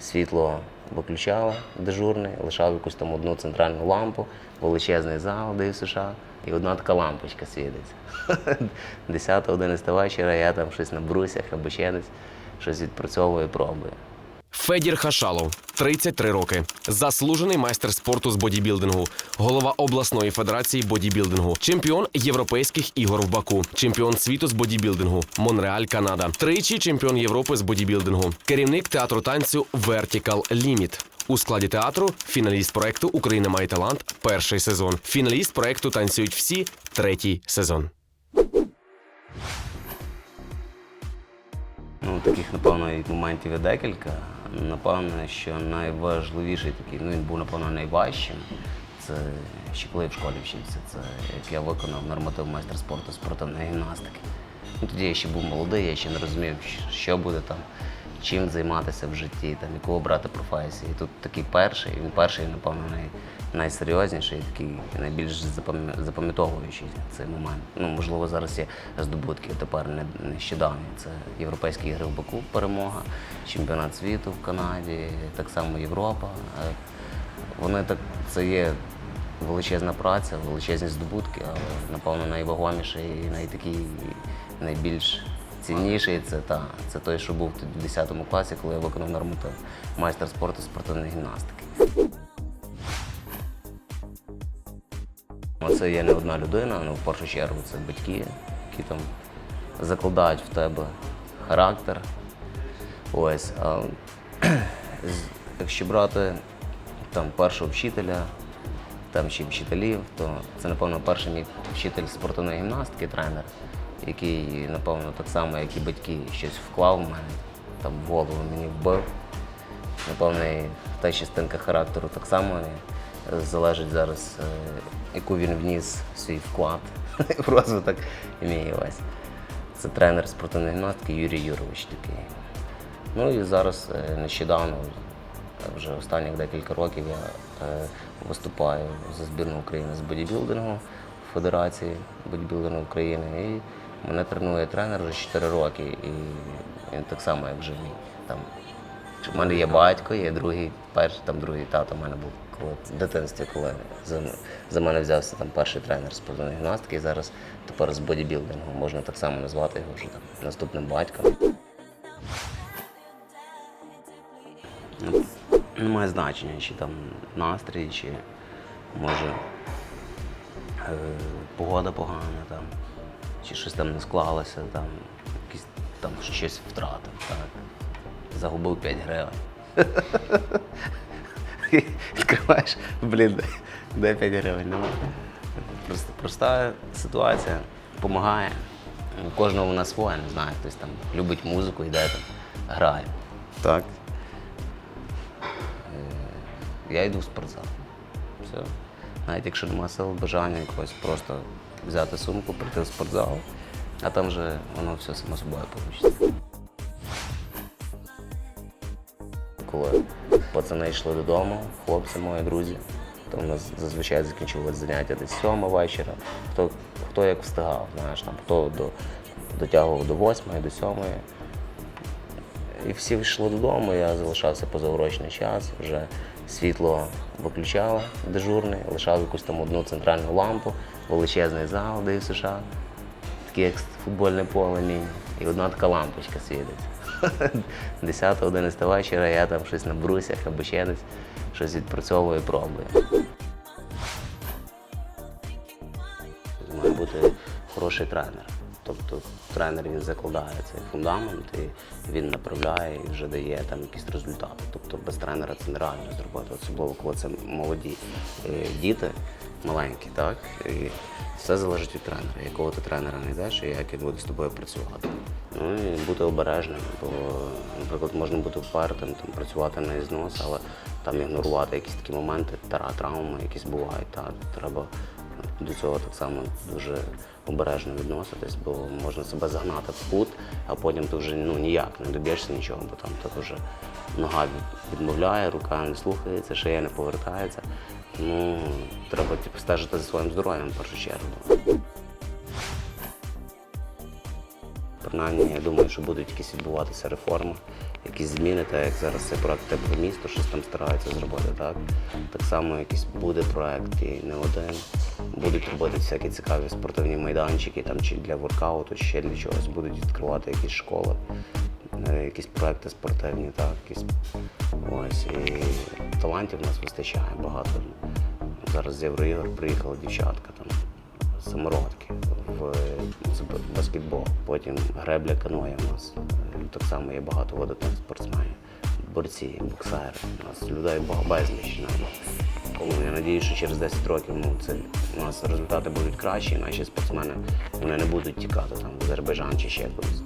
світло виключали дежурний, лишав якусь там одну центральну лампу, величезний зал, де в США, і одна така лампочка світиться. 10-11 вечора я там щось на брусях або ще десь, щось відпрацьовую, пробую. Федір Хашалов, 33 роки, заслужений майстер спорту з бодібілдингу, голова обласної федерації бодібілдингу, чемпіон європейських ігор в Баку, чемпіон світу з бодібілдингу, Монреаль, Канада, тричі чемпіон Європи з бодібілдингу, керівник театру танцю Vertical Limit. У складі театру фіналіст проекту Україна має талант. Перший сезон. Фіналіст проекту танцюють всі третій сезон. Ну, таких, напевно, моментів є декілька. Напевно, що найважливіший такий, ну він був, напевно, найважчим. Це ще коли я в школі вчився. Це як я виконав норматив майстер спорту спортивної гімнастики. Ну, тоді я ще був молодий, я ще не розумів, що буде там, чим займатися в житті, там, яку обрати професію. І тут такий перший, він перший, напевно, най, найсерйозніший, такий найбільш запам'ятовуючий цей момент. Ну, можливо, зараз є здобутки тепер не- нещодавні. Це Європейські ігри в Баку, перемога, чемпіонат світу в Канаді, так само Європа. Е, Вони так це є величезна праця, величезні здобутки, але напевно найвагоміший і найтакий найбільш цінніший це та це той, що був тоді в 10 класі, коли я виконав норматив майстер спорту спортивної гімнастики. Це є не одна людина, ну в першу чергу це батьки, які там закладають в тебе характер. Ось. А, якщо брати там першого вчителя, там ще вчителів, то це, напевно, перший мій вчитель спортивної гімнастики, тренер, який, напевно, так само, як і батьки, щось вклав в мене, там в голову мені вбив. Напевно, і та частинка характеру так само залежить зараз, е, яку він вніс в свій вклад в розвиток мій ось. Це тренер спортивної гімнастики Юрій Юрович такий. Ну і зараз е, нещодавно, вже останніх декілька років, я е, виступаю за збірну України з бодібілдингу в Федерації бодібілдингу України. І мене тренує тренер вже 4 роки. І він так само, як вже мій. Там, у мене є батько, є другий, перший, там другий тато в мене був коли в дитинстві, коли за, за мене взявся там перший тренер спортивної гімнастики, і зараз тепер з бодібілдингу. Можна так само назвати його вже там наступним батьком. Немає значення, чи там настрій, чи може е, погода погана, там, чи щось там не склалося, там, якісь, там щось втратив. Так. Загубив 5 гривень. Відкриваєш, блін, де- де 5 гривень? Нема. Просто проста ситуація допомагає. У кожного вона своя, не знаю, хтось там любить музику, йде там, грає. Так. Я йду в спортзал. Все. Навіть якщо немає сил, бажання якогось просто взяти сумку, прийти в спортзал, а там вже воно все само собою вийде. Коли пацани йшли додому, хлопці мої друзі, то в нас зазвичай закінчувалися заняття десь сьома вечора. Хто, хто як встигав, знаєш, там, хто до, дотягував до восьмої, до сьомої. І всі йшли додому, я залишався позаурочний час, вже світло виключали дежурний, лишав якусь там одну центральну лампу, величезний зал, де в США, такий як футбольне поле міні, і одна така лампочка світить. 10-11 вечора я там щось на брусях або ще десь щось відпрацьовую, пробую. Має бути хороший тренер. Тобто тренер він закладає цей фундамент і він направляє і вже дає там якісь результати. Тобто без тренера це нереально зробити, особливо коли це молоді е, діти, маленькі, так? І все залежить від тренера, якого ти тренера знайдеш і як він буде з тобою працювати. Ну і бути обережним, бо, наприклад, можна бути впертим, там, працювати на ізнос, але там ігнорувати якісь такі моменти, травми, якісь бувають. Так? Треба до цього так само дуже обережно відноситись, бо можна себе загнати в кут, а потім ти вже ну, ніяк не доб'єшся нічого, бо там так вже нога відмовляє, рука не слухається, шия не повертається. Ну, треба типу, стежити за своїм здоров'ям в першу чергу. Принаймні, я думаю, що будуть якісь відбуватися реформи, якісь зміни, так як зараз цей проект тепле місто, щось там стараються зробити. Так так само якийсь буде проект і не один. Будуть робити всякі цікаві спортивні майданчики, там чи для воркауту, чи ще для чогось. Будуть відкривати якісь школи, е, якісь проекти спортивні, так, якісь ось і талантів у нас вистачає багато. Зараз з Євроігор приїхала дівчатка там самородки баскетбол. Потім гребля каноє у нас. Е, Так само є багато видатних спортсменів, борці, боксери. У нас людей безліч. Я надію, що через 10 років ну, це, у нас результати будуть кращі, наші спортсмени вони не будуть тікати там в Азербайджан чи ще кудись.